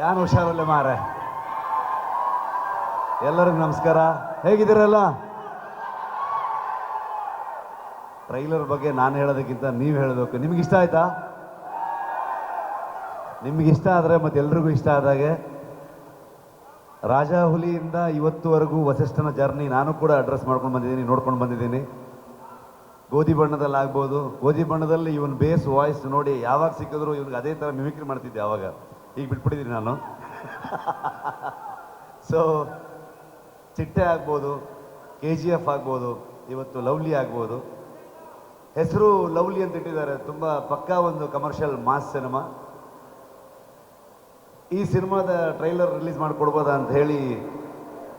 ಯಾನು ಹುಷಾರಲ್ಲ ಮಾರ? ಎಲ್ಲರಿಗೂ ನಮಸ್ಕಾರ. ಹೇಗಿದ್ದೀರಲ್ಲ? ಟ್ರೈಲರ್ ಬಗ್ಗೆ ನಾನು ಹೇಳೋದಕ್ಕಿಂತ ನೀವು ಹೇಳಬೇಕು ನಿಮ್ಗೆ ಇಷ್ಟ ಆಯ್ತಾ? ನಿಮ್ಗೆ ಇಷ್ಟ ಆದರೆ ಮತ್ತೆ ಎಲ್ರಿಗೂ ಇಷ್ಟ ಆದಾಗೆ ರಾಜಾ ಹುಲಿಯಿಂದ ಇವತ್ತುವರೆಗೂ ವಸಿಷ್ಠನ ಜರ್ನಿ ನಾನು ಕೂಡ ಅಡ್ರೆಸ್ ಮಾಡ್ಕೊಂಡು ಬಂದಿದ್ದೀನಿ, ನೋಡ್ಕೊಂಡು ಬಂದಿದ್ದೀನಿ. ಗೋಧಿ ಬಣ್ಣದಲ್ಲಿ ಆಗ್ಬೋದು. ಗೋಧಿ ಬಣ್ಣದಲ್ಲಿ ಇವನ್ ಬೇಸ್ ವಾಯ್ಸ್ ನೋಡಿ ಯಾವಾಗ ಸಿಕ್ಕಿದ್ರು ಇವ್ನಿಗೆ ಅದೇ ಥರ ಮಿಮಿಕ್ರಿ ಮಾಡ್ತಿದ್ದೆ ಯಾವಾಗ ಈಗ ಬಿಟ್ಬಿಟ್ಟಿದ್ದೀನಿ ನಾನು. ಸೊ ಚಿಟ್ಟೆ ಆಗ್ಬೋದು ಕೆ ಜಿ ಎಫ್ ಆಗ್ಬೋದು, ಇವತ್ತು ಲವ್ಲಿ ಆಗ್ಬೋದು. ಹೆಸರು ಲವ್ಲಿ ಅಂತ ಇಟ್ಟಿದ್ದಾರೆ, ತುಂಬ ಪಕ್ಕಾ ಒಂದು ಕಮರ್ಷಿಯಲ್ ಮಾಸ್ ಸಿನಿಮಾ ಈ ಸಿನಿಮಾದ ಟ್ರೈಲರ್ ರಿಲೀಸ್ ಮಾಡಿಕೊಡ್ಬೋದಾ ಅಂತ ಹೇಳಿ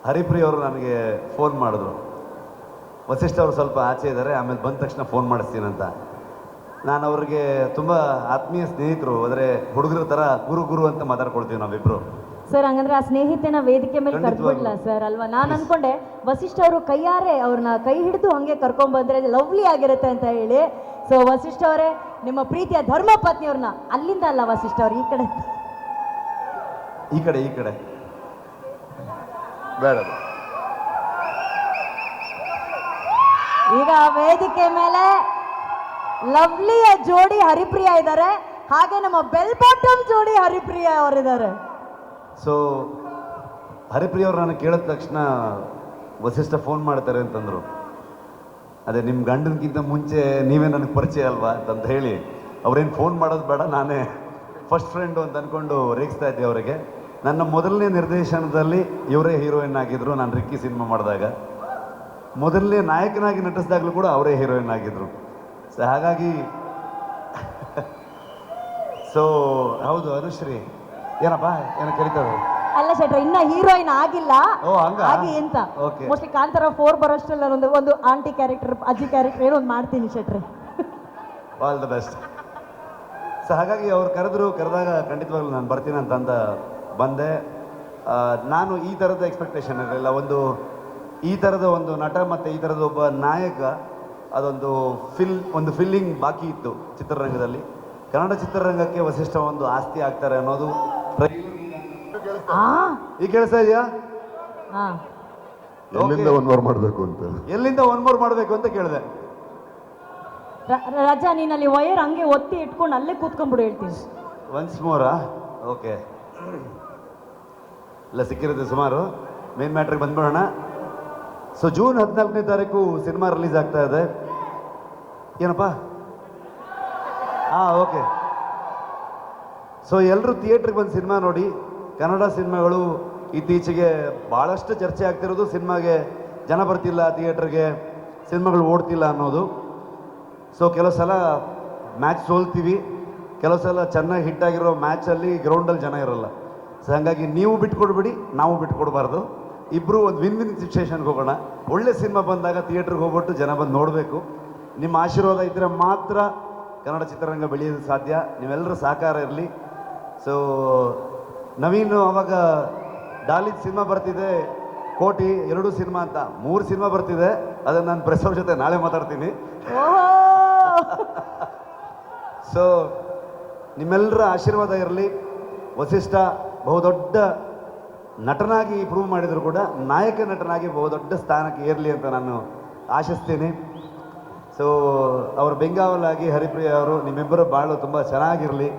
ಹರಿಪ್ರಿಯ ಅವರು ನನಗೆ ಫೋನ್ ಮಾಡಿದ್ರು. ವಸಿಷ್ಠ ಅವರು ಸ್ವಲ್ಪ ಆಚೆ ಇದ್ದಾರೆ, ಆಮೇಲೆ ಬಂದ ತಕ್ಷಣ ಫೋನ್ ಮಾಡಿಸ್ತೀನಂತ. ನಾನು ಅವ್ರಿಗೆ ತುಂಬ ಆತ್ಮೀಯ ಸ್ನೇಹಿತರು ಅಂದರೆ ಹುಡುಗರ ಥರ ಗುರು ಗುರು ಅಂತ ಮಾತಾಡ್ಕೊಳ್ತೀವಿ ನಾವಿಬ್ರು. ಸರ್ ಹಂಗಂದ್ರೆ ಆ ಸ್ನೇಹಿತನ ವೇದಿಕೆ ಮೇಲೆ ಖಂಡಿತವಾಗ್ಲೂ. ಸರ್? ಅಲ್ವಾ? ನಾನು ಅನ್ಕೊಂಡೆ ವಸಿಷ್ಠ ಅವರು ಕೈಯಾರೆ ಅವ್ರನ್ನ ಕೈ ಹಿಡಿದು ಹಂಗೆ ಕರ್ಕೊಂಡ್ ಬಂದ್ರೆ ಲವ್ಲಿ ಆಗಿರುತ್ತೆ ಅಂತ ಹೇಳಿ. ಸೊ ವಸಿಷ್ಠ ಅವರೇ ನಿಮ್ಮ ಪ್ರೀತಿಯ ಧರ್ಮ ಪತ್ನಿಯವ್ರನ್ನ ಅಲ್ಲಿಂದ ಅಲ್ಲ ವಸಿಷ್ಠ ಅವ್ರು ಈ ಕಡೆ. ಈ ಕಡೆ ಈ ಕಡೆ. ಬೇಡ. ಈಗ ವೇದಿಕೆ ಮೇಲೆ ಲವ್ಲಿಯ ಜೋಡಿ ಹರಿಪ್ರಿಯ ಇದ್ದಾರೆ. ಹಾಗೆ ನಮ್ಮ ಬೆಲ್ ಬಾಟಮ್ ಜೋಡಿ ಹರಿಪ್ರಿಯ ಅವರಿದ್ದಾರೆ. ಸೊ ಹರಿಪ್ರಿಯ ಅವರು ನಾನು ಕೇಳಿದ ತಕ್ಷಣ ವಸಿಷ್ಠ ಫೋನ್ ಮಾಡ್ತಾರೆ ಅಂತಂದರು. ಅದೇ ನಿಮ್ಮ ಗಂಡನಕ್ಕಿಂತ ಮುಂಚೆ ನೀವೇ ನನಗೆ ಪರಿಚಯ ಅಲ್ವಾ ಅಂತ ಹೇಳಿ. ಅವ್ರೇನು ಫೋನ್ ಮಾಡೋದು ಬೇಡ, ನಾನೇ ಫಸ್ಟ್ ಫ್ರೆಂಡು ಅಂತ ಅಂದ್ಕೊಂಡು ರೇಗಿಸ್ತಾ ಇದ್ದೆ ಅವರಿಗೆ. ನನ್ನ ಮೊದಲನೇ ನಿರ್ದೇಶನದಲ್ಲಿ ಇವರೇ ಹೀರೋಯಿನ್ ಆಗಿದ್ರು, ನಾನು ರಿಕ್ಕಿ ಸಿನಿಮಾ ಮಾಡಿದಾಗ. ಮೊದಲನೇ ನಾಯಕನಾಗಿ ನಟಿಸಿದಾಗಲೂ ಕೂಡ ಅವರೇ ಹೀರೋಯಿನ್ ಆಗಿದ್ರು. ಸೊ ಹಾಗಾಗಿ. ಸೊ ಹೌದು ಅನುಶ್ರೀ. ಏನಪ್ಪ ಏನೋ ಕರಿತಾರೆ ಅಲ್ಲ ಶೆಟ್ರ ಇನ್ನ ಹೀರೋಯಿನ್ ಆಗಿಲ್ಲ. ಓ, ಹಂಗಾ? ಆಗಿ ಅಂತ ಓಕೆ. ಮೋಸ್ಟ್ಲಿ ಕಾಂತಾರ ಫೋರ್ ಬರೋಷ್ಟರಲ್ಲಿ ಒಂದು ಒಂದು ಆಂಟಿ ಕ್ಯಾರೆಕ್ಟರ್ ಅಜ್ಜಿ ಕ್ಯಾರೆಕ್ಟರ್ ಏನೋ ಒಂದು ಮಾಡ್ತೀನಿ ಶೆಟ್ರೆ. ಆಲ್ ದ ಬೆಸ್ಟ್ ಸೊ ಹಾಗಾಗಿ ಅವ್ರು ಕರೆದ್ರು ಕರೆದಾಗ ಖಂಡಿತವಾಗ್ಲೂ ನಾನು ಬರ್ತೀನಿ ಅಂತಂದ ಬಂದೆ. ಆ, ನಾನು ಈ ಥರದ ಎಕ್ಸ್ಪೆಕ್ಟೇಷನ್ ಇರಲಿಲ್ಲ ಒಂದು ಈ ಥರದ ಒಂದು ನಟ ಮತ್ತು ಈ ಥರದ ಒಬ್ಬ ನಾಯಕ. ಅದೊಂದು ಫಿಲ್ ಒಂದು ಫಿಲ್ಲಿಂಗ್ ಬಾಕಿ ಇತ್ತು ಚಿತ್ರರಂಗದಲ್ಲಿ. ಕನ್ನಡ ಚಿತ್ರರಂಗಕ್ಕೆ ವಸಿಷ್ಠ ಒಂದು ಆಸ್ತಿ ಆಗ್ತಾರೆ ಅನ್ನೋದು ಆ? ಈಗ ಕೇಳಿಸ್ತಾ ಇದೆಯಾ? ಹಾ ಎಲ್ಲಿಂದ ಒನ್ ಮೋರ್ ಮಾಡಬೇಕು ಅಂತ? ಎಲ್ಲಿಂದ ಒನ್ ಮೋರ್ ಮಾಡಬೇಕು ಅಂತ ಕೇಳಿದೆ. ರಜಾ ನೀನಲ್ಲಿ ವೈರ್ ಹಂಗೆ ಒತ್ತಿ ಇಟ್ಕೊಂಡು ಅಲ್ಲೇ ಕೂತ್ಕೊಂಡ್ಬಿಡು ಹೇಳ್ತೀನಿ. ಒನ್ಸ್ ಮೋರಾ ಓಕೆ ಇಲ್ಲ ಸಿಕ್ಕಿರುತ್ತೆ ಸುಮಾರು. ಮೇನ್ ಮ್ಯಾಟ್ರಿಗೆ ಬಂದ್ಬಿಡೋಣ. ಸೊ ಜೂನ್ ಹದಿನಾಲ್ಕನೇ ತಾರೀಕು ಸಿನಿಮಾ ರಿಲೀಸ್ ಆಗ್ತಾ ಇದೆ. ಏನಪ್ಪ? ಹಾಂ ಓಕೆ ಸೊ ಎಲ್ಲರೂ ಥಿಯೇಟ್ರಿಗೆ ಬಂದು ಸಿನಿಮಾ ನೋಡಿ. ಕನ್ನಡ ಸಿನಿಮಾಗಳು ಇತ್ತೀಚೆಗೆ ಭಾಳಷ್ಟು ಚರ್ಚೆ ಆಗ್ತಿರೋದು ಸಿನಿಮಾಗೆ ಜನ ಬರ್ತಿಲ್ಲ ಥಿಯೇಟ್ರಿಗೆ ಸಿನಿಮಾಗಳು ಓಡ್ತಿಲ್ಲ ಅನ್ನೋದು. ಸೊ ಕೆಲವು ಸಲ ಮ್ಯಾಚ್ ಸೋಲ್ತೀವಿ. ಕೆಲವು ಸಲ ಚೆನ್ನಾಗಿ ಹಿಟ್ಟಾಗಿರೋ ಮ್ಯಾಚಲ್ಲಿ ಗ್ರೌಂಡಲ್ಲಿ ಜನ ಇರಲ್ಲ. ಸೊ ಹಾಗಾಗಿ ನೀವು ಬಿಟ್ಕೊಡ್ಬಿಡಿ, ನಾವು ಬಿಟ್ಕೊಡ್ಬಾರ್ದು. ಇಬ್ಬರು ಒಂದು ವಿನ್ ವಿನ್ ಸಿಚುವೇಷನ್ಗೆ ಹೋಗೋಣ. ಒಳ್ಳೆ ಸಿನಿಮಾ ಬಂದಾಗ ಥಿಯೇಟ್ರಿಗೆ ಹೋಗ್ಬಿಟ್ಟು ಜನ ಬಂದು ನೋಡಬೇಕು. ನಿಮ್ಮ ಆಶೀರ್ವಾದ ಇದ್ದರೆ ಮಾತ್ರ ಕನ್ನಡ ಚಿತ್ರರಂಗ ಬೆಳೆಯೋದು ಸಾಧ್ಯ. ನೀವೆಲ್ಲರ ಸಹಕಾರ ಇರಲಿ. ಸೊ ನವೀನ್ ಅವಾಗ ಡಾಲಿದ್ ಸಿನಿಮಾ ಬರ್ತಿದೆ. ಕೋಟಿ ಎರಡು ಸಿನಿಮಾ ಅಂತ. ಮೂರು ಸಿನಿಮಾ ಬರ್ತಿದೆ. ಅದನ್ನು ನಾನು ಪ್ರೆಸ್ ಅವ್ರ ಜೊತೆ ನಾಳೆ ಮಾತಾಡ್ತೀನಿ. ಸೊ ನಿಮ್ಮೆಲ್ಲರ ಆಶೀರ್ವಾದ ಇರಲಿ. ವಸಿಷ್ಠ ಬಹುದೊಡ್ಡ ನಟನಾಗಿ ಪ್ರೂವ್ ಮಾಡಿದರೂ ಕೂಡ ನಾಯಕ ನಟನಾಗಿ ಬಹುದೊಡ್ಡ ಸ್ಥಾನಕ್ಕೆ ಏರಲಿ ಅಂತ ನಾನು ಆಶಿಸ್ತೀನಿ. ಸೊ ಅವರು ಬೆಂಗಾವಲಾಗಿ ಹರಿಪ್ರಿಯ ಅವರು ನಿಮ್ಮಿಬ್ಬರ ಭಾಳ ತುಂಬ ಚೆನ್ನಾಗಿರಲಿ.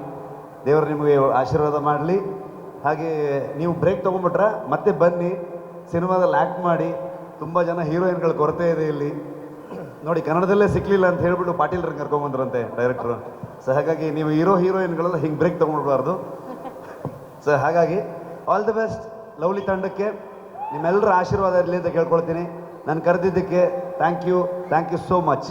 ದೇವರು ನಿಮಗೆ ಆಶೀರ್ವಾದ ಮಾಡಲಿ. ಹಾಗೆ ನೀವು ಬ್ರೇಕ್ ತೊಗೊಂಬಿಟ್ರ ಮತ್ತೆ ಬನ್ನಿ. ಸಿನಿಮಾದಲ್ಲಿ ಆ್ಯಕ್ಟ್ ಮಾಡಿ. ತುಂಬ ಜನ ಹೀರೋಯಿನ್ಗಳ ಕೊರತೆ ಇದೆ ಇಲ್ಲಿ. ನೋಡಿ, ಕನ್ನಡದಲ್ಲೇ ಸಿಕ್ಕಲಿಲ್ಲ ಅಂತ ಹೇಳ್ಬಿಟ್ಟು ಪಾಟೀಲ್ರ ಕರ್ಕೊಂಬಂದ್ರಂತೆ ಡೈರೆಕ್ಟ್ರು ಸೊ ಹಾಗಾಗಿ ನೀವು ಹೀರೋ ಹೀರೋಯಿನ್ಗಳೆಲ್ಲ ಹಿಂಗೆ ಬ್ರೇಕ್ ತೊಗೊಂಡ್ಬಾರ್ದು ಸೊ ಹಾಗಾಗಿ ಆಲ್ ದಿ ಬೆಸ್ಟ್ ಲವ್ಲಿ ತಂಡಕ್ಕೆ ನಿಮ್ಮೆಲ್ಲರ ಆಶೀರ್ವಾದ ಇರಲಿ ಅಂತ ಕೇಳ್ಕೊಳ್ತೀನಿ. ನಾನು ಕರೆದಿದ್ದಕ್ಕೆ thank you thank you so much